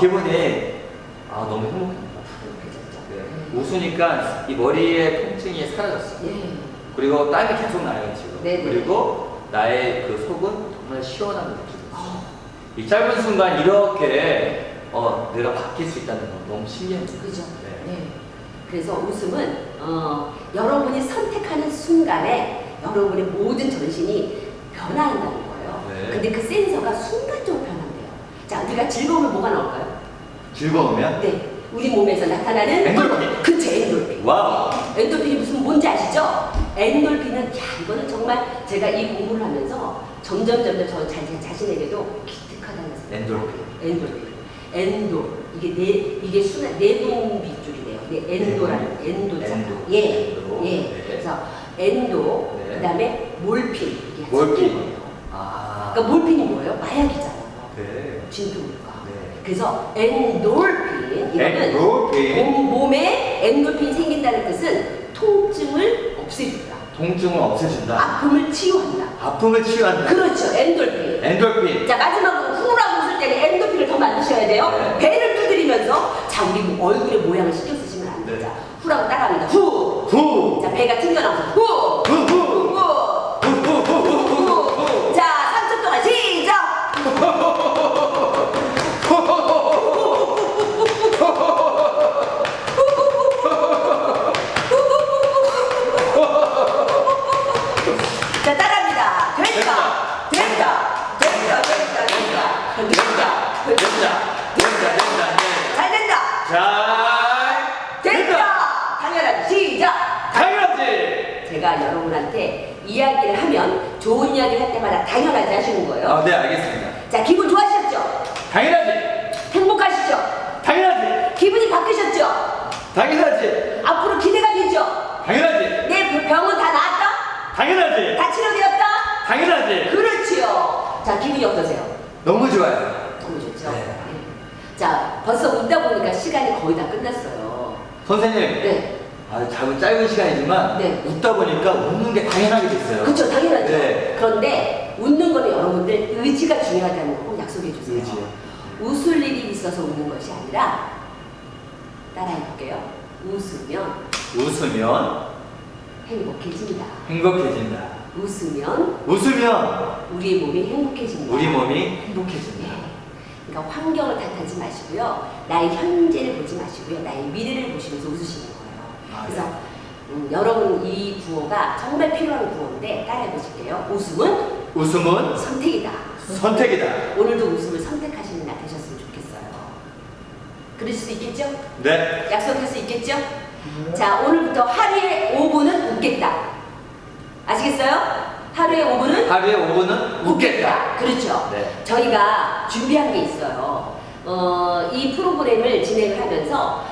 아, 기분이 아, 너무 행복합니다. 네. 웃으니까 이 머리의 통증이 사라졌어요. 예. 그리고 땀이 계속 나요, 지금. 네네. 그리고 나의 그 속은 정말 시원한 느낌이 있어요. 어, 이 짧은 순간 이렇게 어, 내가 바뀔 수 있다는 건 너무 신기합니다. 그죠. 네. 네. 그래서 웃음은 어, 여러분이 선택하는 순간에 여러분의 모든 전신이 변화한다는 거예요. 네. 근데 그 센서가 순간적으로. 자, 우리가 즐거우면 뭐가 나올까요? 즐거우면? 네. 우리 몸에서 나타나는 엔돌핀. 그쵸, 엔돌핀. 와우! 엔돌핀이 무슨 뭔지 아시죠? 엔돌핀은 야 이거는 정말 제가 이 공부를 하면서 점점 점점 저 자, 제 자신에게도 기특하다는 생각. 엔돌핀. 엔돌핀. 엔돌 이게 네 이게 순환 내분비 쪽이래요. 네, 엔도라는 엔도잖아. 엔도. 예, 엔도. 예. 네. 그래서 엔도 네. 그다음에 몰핀 이게 몰핀. 거예요. 아. 그러니까 몰핀이 뭐예요? 마약이잖아요. 네. 진통일까. 네. 그래서 엔돌핀 이거는 엔돌핀. 몸, 몸에 엔돌핀이 생긴다는 뜻은 통증을 없애준다. 통증을 없애준다. 아픔을 치유한다. 아픔을 치유한다. 그렇죠. 엔돌핀. 엔돌핀. 자 마지막으로 후라고 웃을 때는 엔도핀을 더 만드셔야 돼요. 네. 배를 두드리면서 자 우리 뭐 얼굴의 모양을 신경 당연하지. 제가 여러분한테 이야기를 하면 좋은 이야기를 할 때마다 당연하지 하시는 거예요. 아, 네, 알겠습니다. 자, 기분 좋아하셨죠? 당연하지. 행복하시죠? 당연하지. 기분이 바뀌셨죠? 당연하지. 앞으로 기대가 되죠? 당연하지. 내 병은 다 나았다? 당연하지. 다 치료되었다? 당연하지. 그렇지요. 자, 기분이 어떠세요? 너무 좋아요. 너무 좋죠? 네. 네. 자, 벌써 웃다 보니까 시간이 거의 다 끝났어요. 선생님. 네. 아, 작은 짧은 시간이지만 네. 웃다 보니까 웃는 게 당연하게 됐어요. 그렇죠, 당연하죠. 네. 그런데 웃는 거는 여러분들 의지가 중요하다는 거 꼭 약속해 주세요. 의지요. 웃을 일이 있어서 웃는 것이 아니라 따라해 볼게요. 웃으면 웃으면 행복해진다. 행복해진다. 웃으면 웃으면 우리의 몸이 행복해진다. 우리 몸이 행복해진다. 네. 그러니까 환경을 탓하지 마시고요. 나의 현재를 보지 마시고요. 나의 미래를 보시면서 웃으시는 거예요. 아, 그래서 네. 음, 여러분 이 구호가 정말 필요한 구호인데 따라해 보실게요. 웃음은 웃음은 선택이다. 선택이다. 오늘도 웃음을 선택하시는 날 되셨으면 좋겠어요. 그러실 수 있겠죠? 네. 약속할 수 있겠죠? 자, 오늘부터 하루에 5분은 웃겠다. 아시겠어요? 하루에 5분은 하루에 5분은 웃겠다. 그렇죠. 네. 저희가 준비한 게 있어요. 어, 이 프로그램을 진행을 하면서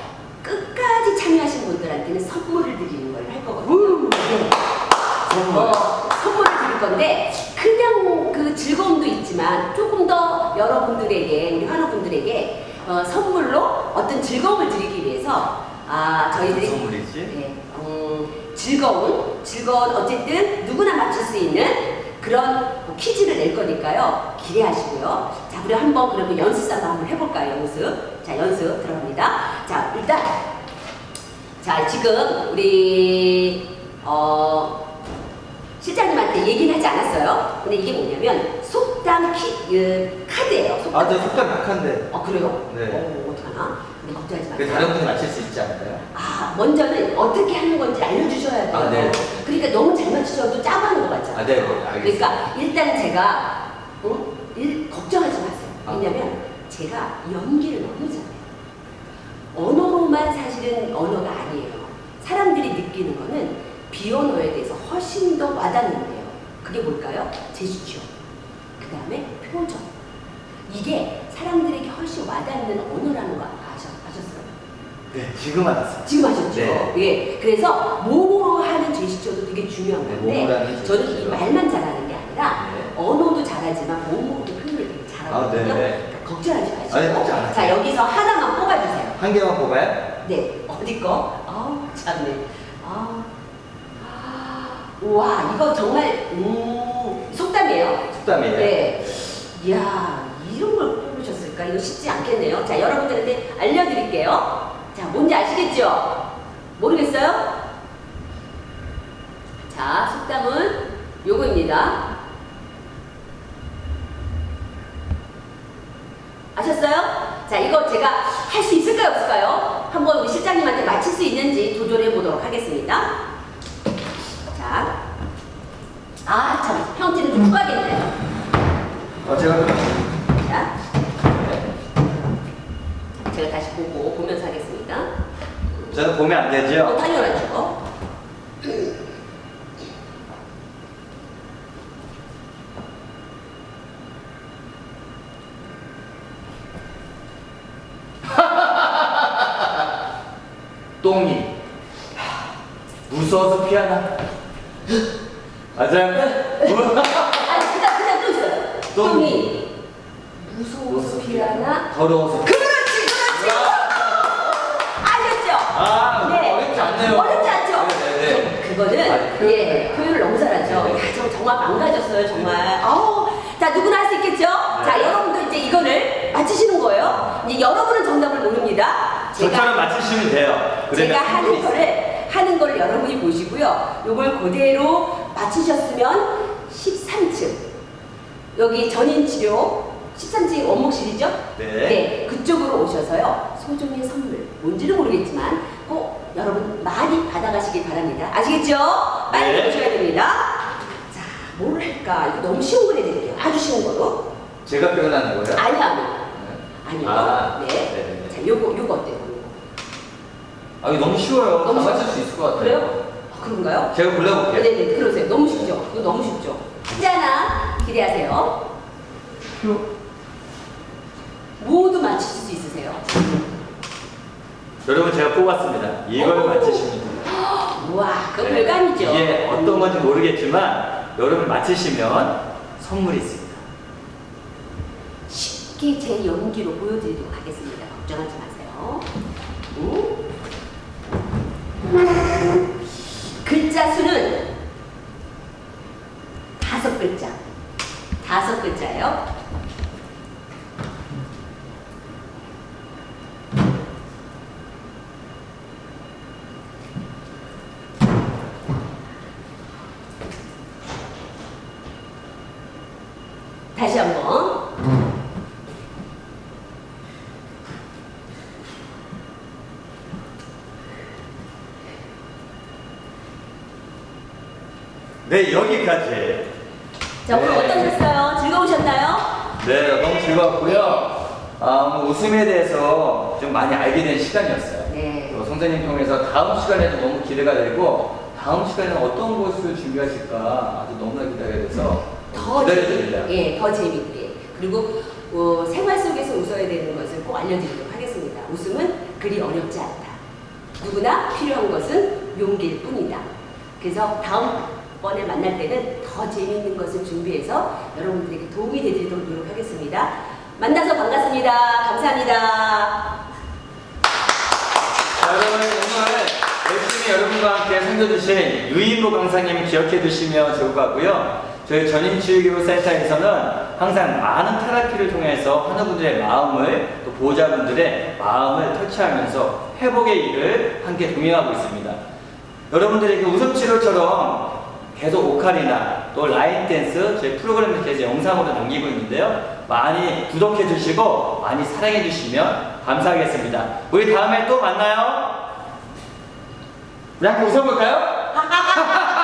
끝까지 참여하신 분들한테는 선물을 드리는 걸 할 거거든요. 네. 선물. 어, 선물을 드릴 건데 그냥 그 즐거움도 있지만 조금 더 여러분들에게 우리 환우분들에게 어, 선물로 어떤 즐거움을 드리기 위해서 아 저희들이 선물이지? 네, 음, 즐거운 즐거운 어쨌든 누구나 맞출 수 있는 그런 뭐 퀴즈를 낼 거니까요 기대하시고요. 자 우리 한번 그러면 연습 삼아 한번 해볼까요 연습? 자 연습 들어갑니다. 자 일단 자 지금 우리 어. 실장님한테 얘기는 하지 않았어요. 근데 이게 뭐냐면 속담 키, 그, 카드예요. 속담. 아, 저 속담 약한데. 어 그래요? 네. 어 어떡하나? 걱정하지 그 마세요. 다른 분이 맞힐 수 있지 않을까요? 아 먼저는 어떻게 하는 건지 알려주셔야 돼요. 아, 네. 그러니까 너무 잘 맞추셔도 짜하는 것 같잖아요. 아, 네, 네, 알겠습니다. 그러니까 일단 제가 어? 일, 걱정하지 마세요. 아. 왜냐면 제가 연기를 너무 잘해요. 언어로만 사실은 언어가 아니에요. 사람들이 느끼는 거는 비언어에 대해서 훨씬 더 와닿는데요. 그게 뭘까요? 제스처. 그 다음에 표정. 이게 사람들에게 훨씬 와닿는 언어라는 거? 네, 지금 알았어요. 지금 하셨죠? 네. 예. 그래서 몸으로 하는 제스처도 되게 중요한 네, 건데 몸으로 하는 저는 이 제스처. 말만 잘하는 게 아니라 네. 언어도 잘하지만 몸으로도 표현을 되게 잘하거든요. 아, 네. 그러니까 걱정하지 마시고. 아, 네, 걱정 안 자, 여기서 하나만 뽑아주세요. 한 개만 뽑아요? 네. 어디 거? 아우, 참네. 아. 와, 이거 정말, 음, 속담이에요. 속담이에요. 네. 이야, 이런 걸 뽑으셨을까? 이거 쉽지 않겠네요. 자, 여러분들한테 알려드릴게요. 자, 뭔지 아시겠죠? 모르겠어요? 자, 속담은 요거입니다. 아셨어요? 자, 이거 제가 할 수 있을까요, 없을까요? 한번 우리 실장님한테 맞힐 수 있는지 도전해 보도록 하겠습니다. 자, 아, 참, 형태는 좀 후하겠네요. 어, 제가 자, 제가 다시 보고 보면서 하겠습니다. 저는 보면 안 어, 되죠? 당연하죠. 똥이 무서워서 피하나? 맞아요? 무- 아니, 그다음 그다음 또 있어요. 똥이. 똥이 무서워서 피하나? 더러워서 그렇지, 그렇지. 아셨죠? 아, 어렵지 않네요. 어렵지 않죠? 예 표현을 너무 잘하죠. 네네. 야, 저 정말 망가졌어요, 정말. 아우, 자 누구나 할 수 있겠죠? 자 네. 여러분도 이제 이거를 맞히시는 거예요. 이제 여러분은 정답을 모릅니다. 저처럼 맞추시면 돼요. 제가 하는. 거를 하는 거를 여러분이 보시고요. 요걸 그대로 맞추셨으면 13층 여기 전인 치료 13층 원목실이죠? 네. 그쪽으로 오셔서요. 소정의 선물 뭔지는 모르겠지만 꼭 여러분 많이 받아가시길 바랍니다. 아시겠죠? 빨리 네. 오셔야 됩니다. 자, 뭘 할까? 이거 너무 쉬운 걸 해드릴게요. 아주 쉬운 거로. 제가 표현하는 거예요? 아니요, 아니요. 아니요. 아, 네. 네네네. 자, 요거 요거 어때요? 아, 이거 너무 쉬워요. 너무 다? 맞출 수 있을 것 같아요. 그래요? 아, 그런가요? 제가 골라볼게요. 네네, 그러세요. 너무 쉽죠? 그거 너무 쉽죠? 하나 기대하세요. 모두 맞히실 수 있으세요. 여러분 제가 뽑았습니다. 이걸 오. 맞히시면. 우와, 네. 별거 아니죠? 이게 어떤 건지 모르겠지만 여러분 맞히시면 선물이 있습니다. 쉽게 제 연기로 보여드리도록 하겠습니다. 걱정하지 마세요. 음? 글자 수는 다섯 글자. 다섯 글자예요. 다시 한번. 네, 여기까지. 자, 오늘 네. 어떠셨어요? 즐거우셨나요? 네, 너무 즐거웠고요. 아, 뭐 웃음에 대해서 좀 많이 알게 된 시간이었어요. 네. 또 선생님 통해서 다음 시간에도 너무 기대가 되고 다음 시간에는 어떤 것을 준비하실까 아주 너무나 기대가 돼서 더 기다려집니다. 재밌게, 예, 더 재밌게. 그리고 어, 생활 속에서 웃어야 되는 것을 꼭 알려드리도록 하겠습니다. 웃음은 그리 어렵지 않다. 누구나 필요한 것은 용기일 뿐이다. 그래서 다음 번에 만날 때는 더 재밌는 것을 준비해서 여러분들에게 도움이 되도록 노력하겠습니다. 만나서 반갑습니다. 감사합니다. 자, 여러분 오늘 열심히 여러분과 함께 섬겨주신 유인보 강사님 기억해 두시면 좋을 것 같고요. 저희 전인치유기부센터에서는 항상 많은 테라피를 통해서 환우분들의 마음을 또 보호자분들의 마음을 터치하면서 회복의 일을 함께 동행하고 있습니다. 여러분들에게 웃음 치료처럼 계속 오카리나 또 라인 댄스 저희 프로그램을 계속 영상으로 남기고 있는데요. 많이 구독해 주시고 많이 사랑해 주시면 감사하겠습니다. 우리 다음에 또 만나요. 우리 함께 웃어볼까요?